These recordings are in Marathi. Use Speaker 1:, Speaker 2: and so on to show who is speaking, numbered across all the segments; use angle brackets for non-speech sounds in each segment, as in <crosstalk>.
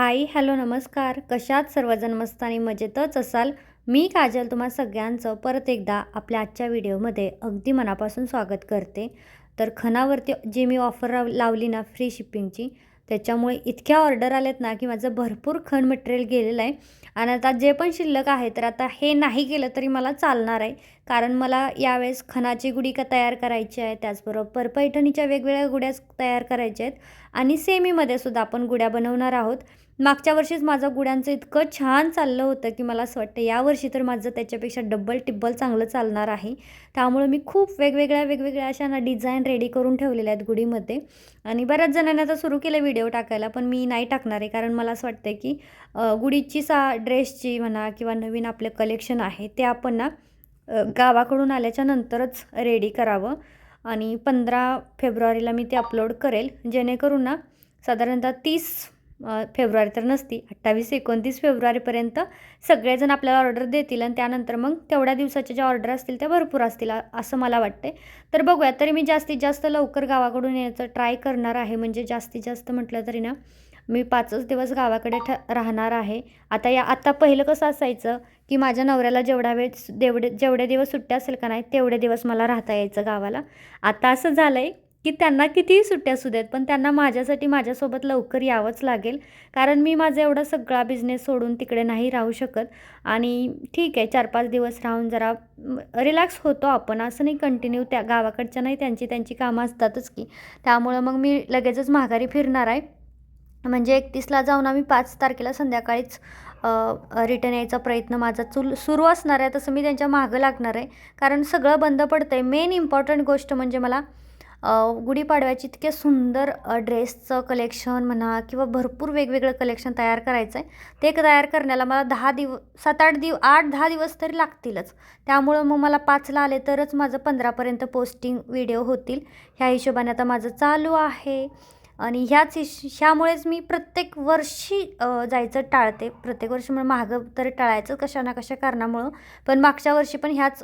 Speaker 1: हाय हॅलो नमस्कार. कशात सर्वजण? मस्त आणि मजेतच असाल? मी काजल तुम्हा सगळ्यांचं परत एकदा आपल्या आजच्या व्हिडिओमध्ये अगदी मनापासून स्वागत करते. तर खणावरती जी मी ऑफर लाव लावली ना फ्री शिपिंगची त्याच्यामुळे इतक्या ऑर्डर आल्यात ना की माझं भरपूर खण मटेरियल गेलेलं आहे. आणि आता जे पण शिल्लक आहे तर आता हे नाही केलं तरी मला चालणार आहे. कारण मला यावेळेस खणाची गुढी का तयार करायची आहे त्याचबरोबर पैठणीच्या वेगवेगळ्या गुड्या तयार करायच्या आहेत आणि सेमीमध्ये सुद्धा आपण गुड्या बनवणार आहोत. मागच्या वर्षीच माझं गुड्यांचं इतकं छान चाललं होतं की मला असं वाटतं यावर्षी तर माझं त्याच्यापेक्षा डब्बल टिब्बल चांगलं चालणार आहे. त्यामुळं मी खूप वेगवेगळ्या वेगवेगळ्या अशा ना डिझाईन रेडी करून ठेवलेल्या आहेत गुढीमध्ये. आणि बऱ्याच जणांनी आता सुरू केलं व्हिडिओ टाकायला पण मी नाही टाकणार आहे कारण मला असं वाटतं की गुढीची सा ड्रेसची म्हणा किंवा नवीन आपलं कलेक्शन आहे ते आपण ना गावाकडून आल्याच्या नंतरच रेडी करावं. आणि पंधरा फेब्रुवारीला मी ते अपलोड करेल. जेणेकरून ना साधारणतः तीस फेब्रुवारी तर नसती अठ्ठावीस एकोणतीस फेब्रुवारीपर्यंत सगळेजण आपल्याला ऑर्डर देतील आणि त्यानंतर मग तेवढ्या दिवसाच्या ज्या ऑर्डर असतील त्या भरपूर असतील असं मला वाटते तर बघूया तरी मी जास्तीत जास्त लवकर गावाकडून येण्याचं ट्राय करणार आहे. म्हणजे जास्तीत जास्त म्हटलं तरी ना मी पाचच दिवस गावाकडे ठ राहणार आहे. आता या आत्ता पहिलं कसं असायचं की माझ्या नवऱ्याला जेवढा वेळ जेवढे जेवढे दिवस सुट्ट्या असेल का नाही तेवढे दिवस मला राहता यायचं गावाला. आता असं झालं आहे की त्यांना कितीही सुट्ट्या असू देत पण त्यांना माझ्यासाठी माझ्यासोबत लवकर यावंच लागेल. कारण मी माझा एवढा सगळा बिझनेस सोडून तिकडे नाही राहू शकत. आणि ठीक आहे चार पाच दिवस राहून जरा रिलॅक्स होतो आपण. असं नाही कंटिन्यू त्या गावाकडच्या नाही त्यांची त्यांची कामं असतातच की. त्यामुळं मग मी लगेचच माघारी फिरणार आहे. म्हणजे एकतीसला जाऊन आम्ही पाच तारखेला संध्याकाळीच रिटर्न यायचा प्रयत्न माझा चुल सुरू असणार आहे तसं मी त्यांच्या मागं लागणार आहे. कारण सगळं बंद पडतं आहे मेन इम्पॉर्टंट गोष्ट म्हणजे मला गुढीपाडव्याची इतके सुंदर ड्रेसचं कलेक्शन म्हणा किंवा भरपूर वेगवेगळं कलेक्शन तयार करायचं आहे ते तयार करण्याला मला दहा दिव सात आठ दिव आठ दहा दिवस तरी लागतीलच. त्यामुळं मग मला पाचला आले तरच माझं पंधरापर्यंत पोस्टिंग व्हिडिओ होतील. ह्या हिशोबाने आता माझं चालू आहे. आणि ह्याच हिश ह्यामुळेच मी प्रत्येक वर्षी जायचं टाळते. प्रत्येक वर्षी मला मागं तरी टाळायचं कशा ना कशा कारणामुळं. पण मागच्या वर्षी पण ह्याच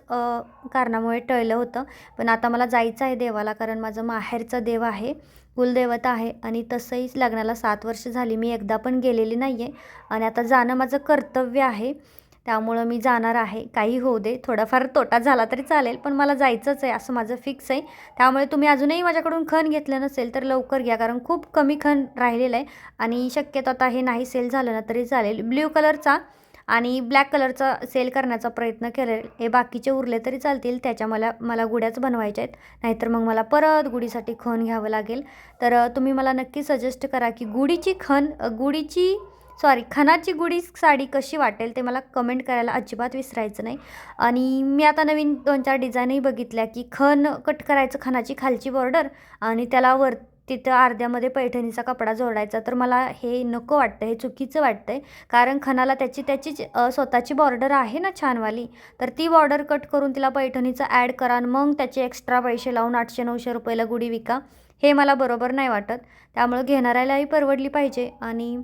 Speaker 1: कारणामुळे टळलं होतं. पण आता मला जायचं आहे देवाला कारण माझं माहेरचा देव आहे कुलदेवता आहे आणि तसंही लग्नाला सात वर्ष झाली. मी एकदा पण गेलेली नाही आहे आणि आता जाणं माझं कर्तव्य आहे. त्यामुळं मी जाणार आहे. काही होऊ दे. थोडाफार तोटा झाला तरी चालेल पण मला जायचंच आहे असं माझं फिक्स आहे. त्यामुळे तुम्ही अजूनही माझ्याकडून खण घेतलं नसेल तर लवकर घ्या कारण खूप कमी खण राहिलेलं आहे आणि शक्यतो आता हे नाही सेल झालं ना तरी चालेल. ब्ल्यू कलरचा आणि ब्लॅक कलरचा सेल करण्याचा प्रयत्न केलेल हे बाकीचे उरले तरी चालतील त्याच्या मला मला गुड्याच बनवायच्या आहेत. नाहीतर मग मला परत गुढीसाठी खण घ्यावं लागेल. तर तुम्ही मला नक्की सजेस्ट करा की गुढीची खण गुढीची सॉरी खणाची गुढी साडी कशी वाटेल ते मला कमेंट करायला अजिबात विसरायचं नाही. आणि मी आता नवीन दोन चार डिझाईनही बघितल्या की खण कट करायचं खणाची खालची बॉर्डर आणि त्याला वर तिथं अर्ध्यामध्ये पैठणीचा कपडा जोडायचा. तर मला हे नको वाटतं हे चुकीचं वाटतं आहे कारण खणाला त्याची त्याचीच स्वतःची बॉर्डर आहे ना छानवाली. तर ती बॉर्डर कट करून तिला पैठणीचं ॲड करा आणि मग त्याचे एक्स्ट्रा पैसे लावून आठशे नऊशे रुपयाला गुढी विका. हे मला बरोबर नाही वाटत. त्यामुळं घेणाऱ्यालाही परवडली पाहिजे. आणि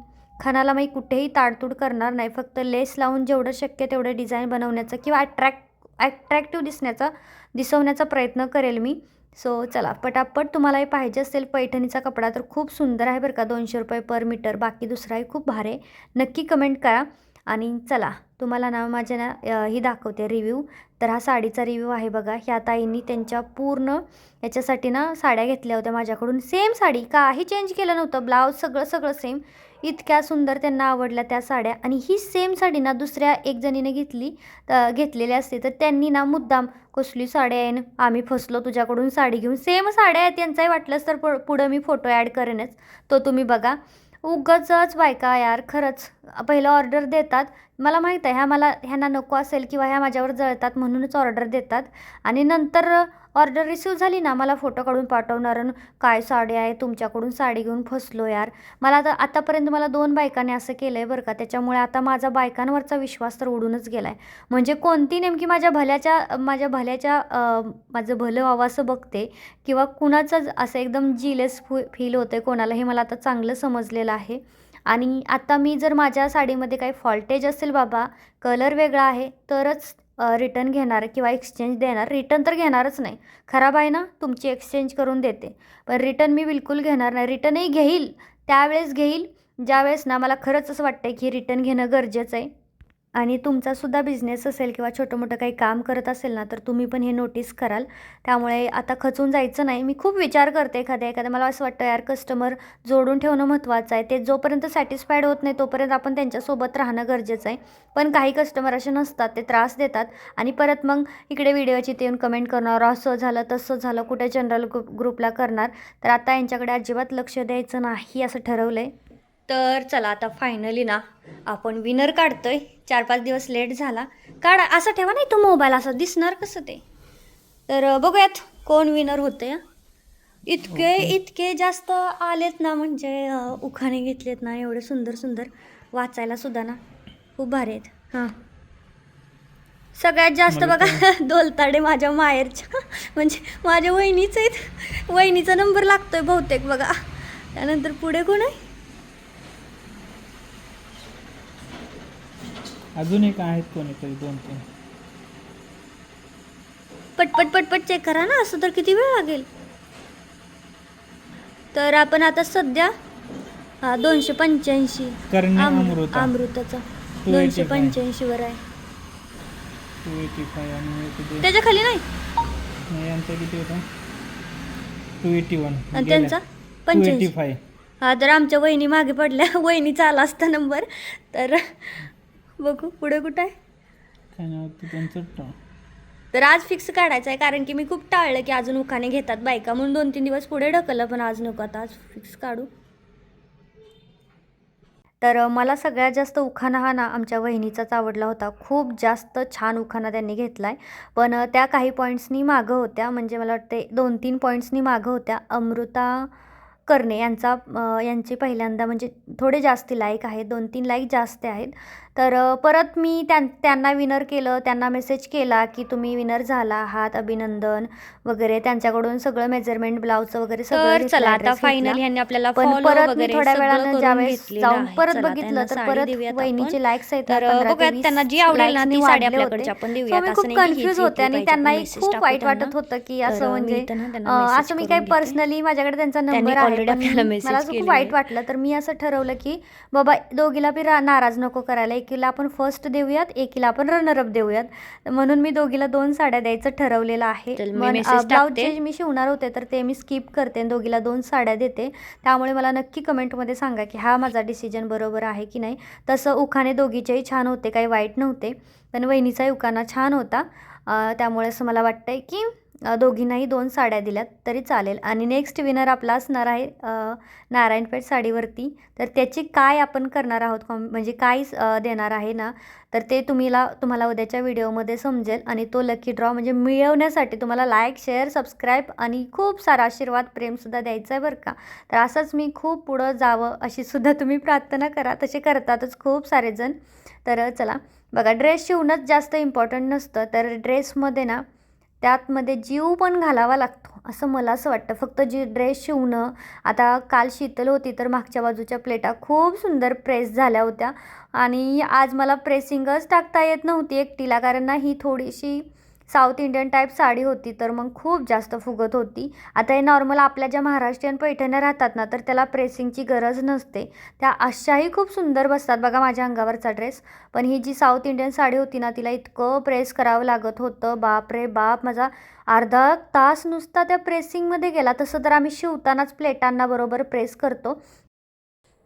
Speaker 1: खणाला मी कुठेही ताडतूड करणार नाही. फक्त लेस लावून जेवढं शक्य तेवढं डिझाईन बनवण्याचं किंवा अट्रॅक्ट ॲट्रॅक्टिव्ह दिसण्याचा दिसवण्याचा प्रयत्न करेल मी. सो चला पटापट तुम्हालाही पाहिजे असेल पैठणीचा कपडा तर खूप सुंदर आहे बरं का. दोनशे रुपये पर मीटर बाकी दुसराही खूप भारी आहे. नक्की कमेंट करा. आणि चला तुम्हाला ना माझ्या ना ही दाखवते रिव्ह्यू. तर हा साडीचा रिव्ह्यू आहे बघा. ह्या ताईंनी त्यांच्या पूर्ण याच्यासाठी ना साड्या घेतल्या होत्या माझ्याकडून. सेम साडी काही चेंज केलं नव्हतं. ब्लाऊज सगळं सगळं सेम. इतक्या सुंदर त्यांना आवडल्या त्या साड्या. आणि ही सेम साडी ना दुसऱ्या एक जणीने घेतली घेतलेली असते. तर त्यांनी ना मुद्दाम कसली साडी आहे ना आम्ही फसलो तुझ्याकडून साडी घेऊन. सेम साड्या आहेत त्यांचाही वाटलंच तर पु पुढं मी फोटो ॲड करेनच. तो तुम्ही बघा. उगाचच बायका यार खरंच. पहिलं ऑर्डर देतात. मला माहीत आहे ह्या मला ह्यांना नको असेल किंवा ह्या माझ्यावर जळतात म्हणूनच ऑर्डर देतात. आणि नंतर ऑर्डर रिसीव झाली ना मला फोटो काढून पाठवणार काय साडी आहे तुमच्याकडून साडी घेऊन फसलो यार. मला आता आतापर्यंत मला दोन बायकांनी असं केलं आहे बरं का त्याच्यामुळे आता माझा बायकांवरचा विश्वास तर उडूनच गेला आहे म्हणजे कोणती नेमकी माझ्या भल्याच्या माझ्या भल्याच्या माझं भलं व्हावं असं बघते किंवा कुणाचं असं एकदम जिलेस फील होतं आहे कोणाला हे मला आता चांगलं समजलेलं आहे. आणि आता मी जर माझ्या साडीमध्ये काही फॉल्टेज असेल बाबा कलर वेगळा आहे तरच रिटर्न घेणार किंवा एक्सचेंज देणार. रिटर्न तर घेणारच नाही. खराब आहे ना तुमची एक्सचेंज करून देते. पण रिटर्न मी बिलकुल घेणार नाही. रिटर्नही घेईल त्यावेळेस घेईल ज्यावेळेस ना मला खरंच असं वाटतं की रिटर्न घेणं गरजेचं आहे. आणि तुमचासुद्धा बिझनेस असेल किंवा छोटं मोठं काही काम करत असेल ना तर तुम्ही पण हे नोटीस कराल. त्यामुळे आता खचून जायचं नाही. मी खूप विचार करते एखाद्या एखाद्या. मला असं वाटतं यार कस्टमर जोडून ठेवणं महत्त्वाचं आहे. ते जोपर्यंत सॅटिस्फाईड होत नाही तोपर्यंत आपण त्यांच्यासोबत राहणं गरजेचं आहे. पण काही कस्टमर असे नसतात. ते त्रास देतात. आणि परत मग इकडे व्हिडिओची ते येऊन कमेंट करणार असं झालं तसं झालं. कुठे जनरल ग्रुप ग्रुपला करणार? तर आता यांच्याकडे अजिबात लक्ष द्यायचं नाही असं ठरवलं आहे तर चला आता फायनली ना आपण विनर काढतोय. चार पाच दिवस लेट झाला. काढा असं ठेवा नाही तो मोबाईल असं दिसणार कसं ते? तर बघूयात कोण विनर होते. इतके इतके जास्त आलेत ना म्हणजे उखाणे घेतलेत ना एवढे सुंदर सुंदर वाचायला सुद्धा ना. खूप भारी आहेत. हां. सगळ्यात जास्त बघा <laughs> दोलताडे माझ्या माहेरच्या. <laughs> म्हणजे माझ्या वहिनीच आहेत. वहिनीचा नंबर लागतोय बहुतेक बघा. त्यानंतर पुढे कोण आहे?
Speaker 2: अजून एक आहेत कोणीतरी दोन तीन.
Speaker 1: पटपट पटपट चेक करा ना असं तर किती वेळ लागेल? तर आपण आता सध्या हा दोनशे पंच्याऐंशी.
Speaker 2: करणे
Speaker 1: आम-
Speaker 2: अमृता.
Speaker 1: अमृताचा.
Speaker 2: 285.
Speaker 1: दोनशे पंच्याऐंशी वर आहे.
Speaker 2: टू एटी फाय आणि एक दे-
Speaker 1: त्याच्याखाली नाही?
Speaker 2: नाही, यांचा किती होता? टू एटी वन
Speaker 1: आणि त्यांचा?
Speaker 2: टू एटी
Speaker 1: पंच्याऐंशी
Speaker 2: फाय
Speaker 1: हा तर आमच्या वहिनी मागे पडल्या. <laughs> वहिनीचा आला असता नंबर तर बघू पुढे कुठं आहे?
Speaker 2: काय नाव होतं त्यांचं ट-
Speaker 1: तर आज फिक्स काढायचं आहे कारण की मी खूप टाळलं की अजून उखाणे घेतात बायका. म्हणून दोन तीन दिवस पुढे ढकललं पण आज नको. आता आज फिक्स काढू. तर मला सगळ्यात जास्त उखाणा हा ना आमच्या वहिनीचाच आवडला होता. खूप जास्त छान उखाणा त्यांनी घेतला आहे पण त्या काही पॉईंट्सनी मागं होत्या. म्हणजे मला वाटते दोन तीन पॉईंट्सनी मागं होत्या. अमृता करणे यांचा यांचे पहिल्यांदा म्हणजे थोडे जास्ती लाईक आहेत. दोन तीन लाईक जास्त आहेत. तर परत मी त्यां त्यांना विनर केलं त्यांना मेसेज केला की तुम्ही विनर झाला आहात अभिनंदन वगैरे त्यांच्याकडून सगळं मेजरमेंट ब्लाऊजचं वगैरे सगळं
Speaker 3: चला आता. फायनली ह्यांनी आपल्याला
Speaker 1: पण परत मी थोड्या वेळानं ज्यावेळेस जाऊन. परत बघितलं तर परत वहिनीचे. लाईक्स आहेत
Speaker 3: तर
Speaker 1: 15 ते
Speaker 3: बघूयात
Speaker 1: 20
Speaker 3: त्यांना जी आवडेल ना ती साडी. आपण असं
Speaker 1: खूप कन्फ्युज होते आणि त्यांनाही खूप वाईट वाटत. होतं की असं म्हणजे असं मी काही. पर्सनली माझ्याकडे त्यांचा नंबर आहे मला खूप वाईट. वाटलं तर मी असं ठरवलं की बाबा दोघीला बी नाराज नको करायला एकीला आपण फर्स्ट देऊयात एकीला आपण रनरअप देऊयात. म्हणून मी दोघीला दोन साड्या द्यायचं ठरवलेलं आहे.
Speaker 3: चल, मी.
Speaker 1: जे शिवणार होते तर ते मी स्किप करते दोघीला दोन साड्या देते. त्यामुळे मला नक्की कमेंटमध्ये सांगा की हा माझा डिसिजन बरोबर आहे की नाही. तसं उखाणे दोघीचेही छान होते काही वाईट नव्हते. पण वहिनीचाही उखाणा छान होता. त्यामुळे असं मला वाटतंय की दोघींनाही दोन साड्या दिल्यात तरी चालेल. आणि नेक्स्ट विनर आपला असणार आहे नारायणपेठ साडीवरती. तर त्याची काय आपण करणार आहोत? कॉम म्हणजे काय देणार आहे ना? तर ते तुम्हीला तुम्हाला उद्याच्या व्हिडिओमध्ये समजेल आणि तो लकी ड्रॉ म्हणजे मिळवण्यासाठी तुम्हाला लाईक शेअर सबस्क्राईब आणि खूप सारा आशीर्वाद प्रेमसुद्धा द्यायचं आहे बरं का? तर असंच मी खूप पुढं जावं अशी सुद्धा तुम्ही प्रार्थना करा. तसे करतातच खूप सारे जण तर चला बघा ड्रेस शिवणंच जास्त इम्पॉर्टंट नसतं. तर ड्रेसमध्ये ना त्यातमध्ये जीव पण घालावा लागतो असं मला असं वाटतं. फक्त जी ड्रेस शिवणं आता काल शीतल होती तर मागच्या बाजूच्या प्लेटा खूप सुंदर प्रेस झाल्या होत्या. आणि आज मला प्रेसिंगच टाकता येत नव्हती एकटीला कारण ना ही थोडीशी साऊथ इंडियन टाईप साडी होती तर मग खूप जास्त फुगत होती. आता हे नॉर्मल आपल्या ज्या महाराष्ट्रीयन पैठण्या राहतात ना तर त्याला प्रेसिंगची गरज नसते. त्या अशाही खूप सुंदर बसतात बघा माझ्या अंगावरचा ड्रेस पण ही जी साऊथ इंडियन साडी होती ना तिला इतकं प्रेस करावं लागत होतं. बाप रे बाप माझा अर्धा तास नुसता त्या प्रेसिंगमध्ये गेला. तसं तर आम्ही शिवतानाच प्लेटांना बरोबर प्रेस करतो.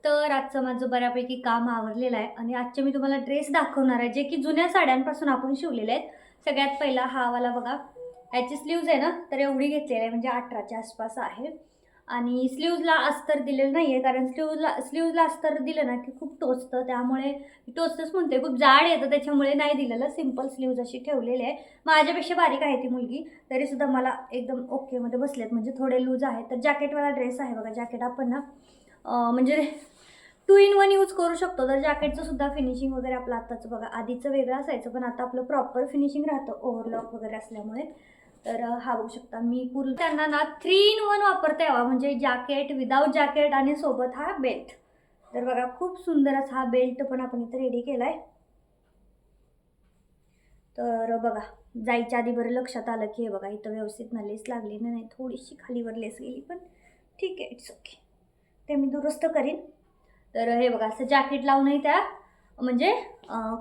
Speaker 1: तर आजचं माझं बऱ्यापैकी काम आवरलेलं आहे. आणि आजचे मी तुम्हाला ड्रेस दाखवणार आहे जे की जुन्या साड्यांपासून आपण शिवलेले आहेत. सगळ्यात पहिला हा वाला बघा. ह्याची स्लीव्ज आहे ना तर एवढी घेतलेली आहे म्हणजे अठराच्या आसपास आहे. आणि स्लीव्जला अस्तर दिलेलं नाही आहे कारण स्लीव्जला स्लीव्जला अस्तर दिलं ना की खूप टोचतं. त्यामुळे टोचतंच म्हणते खूप जाड येतं त्याच्यामुळे नाही दिलेलं. सिंपल स्लीव्ज अशी ठेवलेली आहे. माझ्यापेक्षा बारीक आहे ती मुलगी तरीसुद्धा मला एकदम ओकेमध्ये बसलेत. म्हणजे थोडे लूज आहे तर जॅकेटवाला ड्रेस आहे बघा जॅकेट आपण ना म्हणजे टू इन वन यूज करू शकतो. तर जॅकेटचं सुद्धा फिनिशिंग वगैरे आपलं आत्ताचं बघा आधीचं वेगळं असायचं पण आता आपलं प्रॉपर फिनिशिंग राहतं ओव्हरलॉक वगैरे असल्यामुळे. तर हा बघू शकता मी पूर्ण त्यांना ना थ्री इन वन वापरता यावा. म्हणजे जॅकेट विदाऊट जॅकेट आणि सोबत हा बेल्ट तर बघा खूप सुंदर असा हा बेल्ट पण आपण इथं रेडी केला आहे तर बघा जायच्या आधी बरं लक्षात आलं की हे बघा इथं व्यवस्थित ना लेस लागली ना नाही थोडीशी खालीवर लेस गेली पण ठीक आहे इट्स ओके ते मी दुरुस्त करीन. तर हे बघा असं जॅकेट लावूनही त्या म्हणजे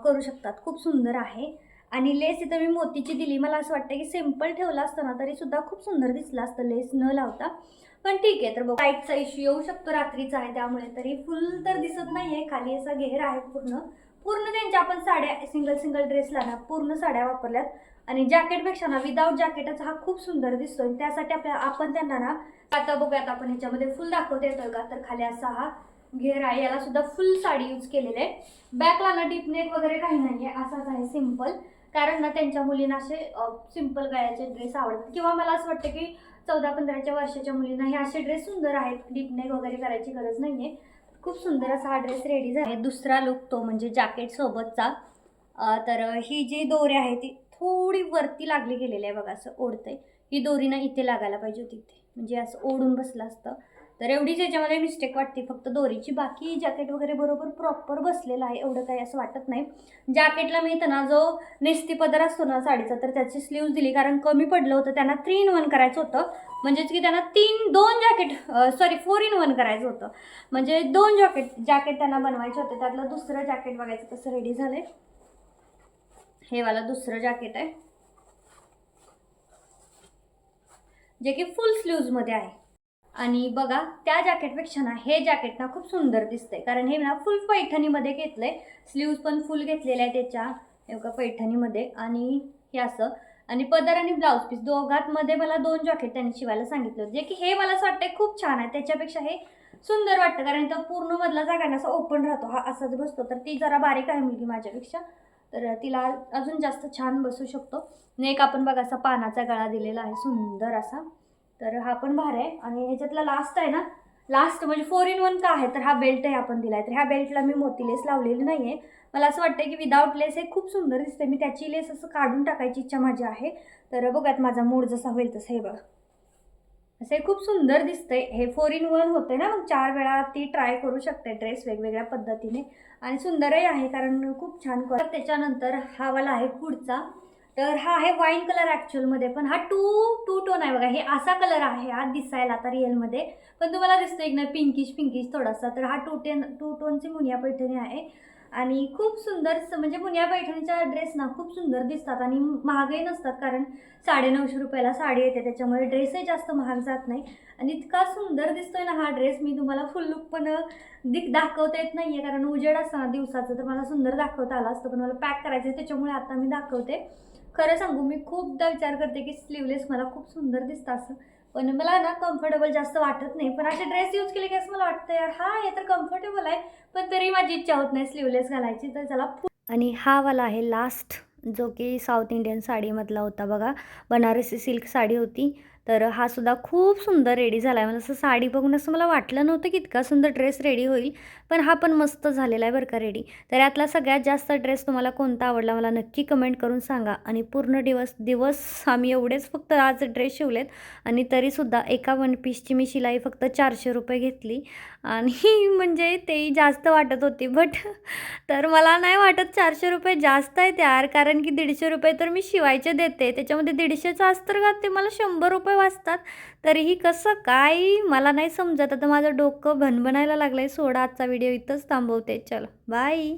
Speaker 1: करू शकतात. खूप सुंदर आहे. आणि लेस इथं मी मोतीची दिली. मला असं वाटतं की सिंपल ठेवलं असतं ना तरी सुद्धा खूप सुंदर दिसलं असतं लेस न लावता. पण ठीक आहे तर बघ. लाईटचा इश्यू येऊ शकतो रात्रीचा आहे त्यामुळे तरी फुल तर दिसत नाही आहे खाली असा घेर आहे पूर्ण. पूर्ण त्यांच्या आपण साड्या सिंगल सिंगल ड्रेसला ना पूर्ण साड्या वापरल्यात. आणि जॅकेटपेक्षा ना विदाऊट जॅकेटचा हा खूप सुंदर दिसतोय. त्यासाठी आपल्या आपण त्यांना ना आता बघूयात आपण ह्याच्यामध्ये फुल दाखवता येतोय का? तर खाली असा हा घेर आहे. याला सुद्धा फुल साडी यूज केलेली आहे. बॅकला ना डीप नेक वगैरे काही नाही आहे असाच आहे सिंपल कारण ना त्यांच्या मुलींना असे सिंपल गळ्याचे ड्रेस आवडतात. किंवा मला असं वाटतं की चौदा पंधराच्या वर्षाच्या मुलींना हे असे ड्रेस सुंदर आहेत. डीप नेक वगैरे करायची गरज नाही आहे खूप सुंदर असा हा ड्रेस रेडी झाला. आहे दुसरा लुक तो म्हणजे जॅकेट सोबतचा. तर ही जी दोरे आहे ती थोडी वरती लागली गेलेली आहे बघा असं ओढतंय. ही दोरी ना इथे लागायला पाहिजे होती इथे. म्हणजे असं ओढून बसलं असतं. तर एवढीच याच्यामध्ये मिस्टेक वाटते. फक्त दोरीची बाकी जॅकेट वगैरे बरोबर प्रॉपर बसलेलं आहे एवढं काही असं वाटत नाही. जॅकेटला मी इथं ना जो नेस्ती पदर असतो ना साडीचा तर त्याची स्लीव्ज दिली. कारण कमी पडलं होतं त्यांना थ्री इन वन करायचं होतं. म्हणजेच की त्यांना तीन दोन jacket sorry four in one करायचं होतं. म्हणजे दोन जॅकेट जॅकेट त्यांना बनवायचे होते. त्यातलं दुसरं जॅकेट बघायचं कसं रेडी झालंय. हे वाला दुसरं जॅकेट आहे. जे की फुल स्लीव्जमध्ये आहे. आणि बघा त्या जॅकेटपेक्षा ना हे जॅकेट ना खूप सुंदर दिसतंय. कारण हे ना फुल पैठणीमध्ये घेतलंय. स्लीव्ज पण फुल घेतलेले आहे त्याच्या. एवढं पैठणीमध्ये. आणि हे असं. आणि पदर आणि ब्लाऊज पीस दोघांमध्ये मला दोन जॅकेट त्यांनी शिवायला सांगितलं होतं. जे की हे मला असं वाटतंय खूप छान आहे. त्याच्यापेक्षा हे सुंदर वाटतं. कारण तो पूर्ण मधला जागा ना असा ओपन राहतो. हा असाच बसतो. तर ती जरा बारीक आहे मुलगी माझ्यापेक्षा. तर तिला अजून जास्त छान बसू शकतो. आणि एक आपण बघा असा पानाचा गळा दिलेला आहे. सुंदर असा. तर हा पण भार आहे. आणि ह्याच्यातला लास्ट आहे ना? लास्ट म्हणजे फोर इन वन का आहे? तर हा बेल्ट आहे आपण दिला आहे तर ह्या बेल्टला मी मोती लेस लावलेली नाही आहे मला असं वाटतं की विदाऊट लेस हे खूप सुंदर दिसते मी त्याची लेस असं काढून टाकायची इच्छा माझी आहे. तर बघात माझा मूड जसा होईल तसं हे बघा. असं हे खूप सुंदर दिसतंय. हे फोर इन वन होते ना? मग चार वेळा ती ट्राय करू शकते ड्रेस वेगवेगळ्या पद्धतीने. आणि सुंदरही आहे कारण खूप छान कर त्याच्यानंतर हा वाला आहे पुढचा. तर हा आहे वाईन कलर ॲक्च्युअलमध्ये पण हा टू टू टोन आहे बघा. हे असा कलर आहे हा दिसायला आता रिअलमध्ये पण तुम्हाला दिसतं एक ना पिंकिश पिंकिश थोडासा. तर हा टू टेन टू टोनची मुनिया पैठणी आहे. आणि खूप सुंदर म्हणजे मुनिया पैठणीच्या ड्रेस ना खूप सुंदर दिसतात आणि महागही नसतात कारण साडेनऊशे रुपयाला साडी येते त्याच्यामुळे ड्रेसही जास्त महाग जात नाही. आणि इतका सुंदर दिसतोय ना हा ड्रेस मी तुम्हाला फुल लुक पण दिक दाखवता येत नाही आहे कारण उजेड असताना दिवसाचं तर मला सुंदर दाखवता आला असतं पण मला पॅक करायचं आहे त्याच्यामुळे आता मी दाखवते. खरं सांगू मी खूपदा विचार करते की स्लीवलेस मला खूप सुंदर दिसतं असं. पण मला ना कम्फर्टेबल जास्त वाटत नाही. पण असे ड्रेस यूज केले की असं मला वाटतं यार हा हे तर कम्फर्टेबल आहे. पण तरी माझी इच्छा होत नाही स्लीवलेस घालायची. तर त्याला आणि हा वाला आहे लास्ट जो की साऊथ इंडियन साडीमधला होता बघा. बनारसी सिल्क साडी होती. तर हा सुद्धा खूप सुंदर रेडी झाला आहे मला असं साडी बघून असं मला वाटलं नव्हतं की इतका सुंदर ड्रेस रेडी होईल पण हा पण मस्त झालेला आहे बरं का रेडी तर यातला सगळ्यात जास्त ड्रेस तुम्हाला कोणता आवडला मला नक्की कमेंट करून सांगा. आणि पूर्ण दिवस दिवस आम्ही एवढेच फक्त आज ड्रेस शिवलेत. आणि तरीसुद्धा एका वन पीसची मी शिलाई फक्त चारशे रुपये घेतली. आणि <laughs> म्हणजे तेही जास्त वाटत होती. बट तर मला नाही वाटत चारशे रुपये जास्त आहेत यार. कारण की दीडशे रुपये तर मी शिवायचे देते. त्याच्यामध्ये दीडशेचं अस्तर ते मला शंभर रुपये वाचतात तरीही कसं काय मला नाही समजत. आता माझं डोकं भनभनायला लागलं आहे सोडा आजचा व्हिडिओ इथंच थांबवते. चल बाय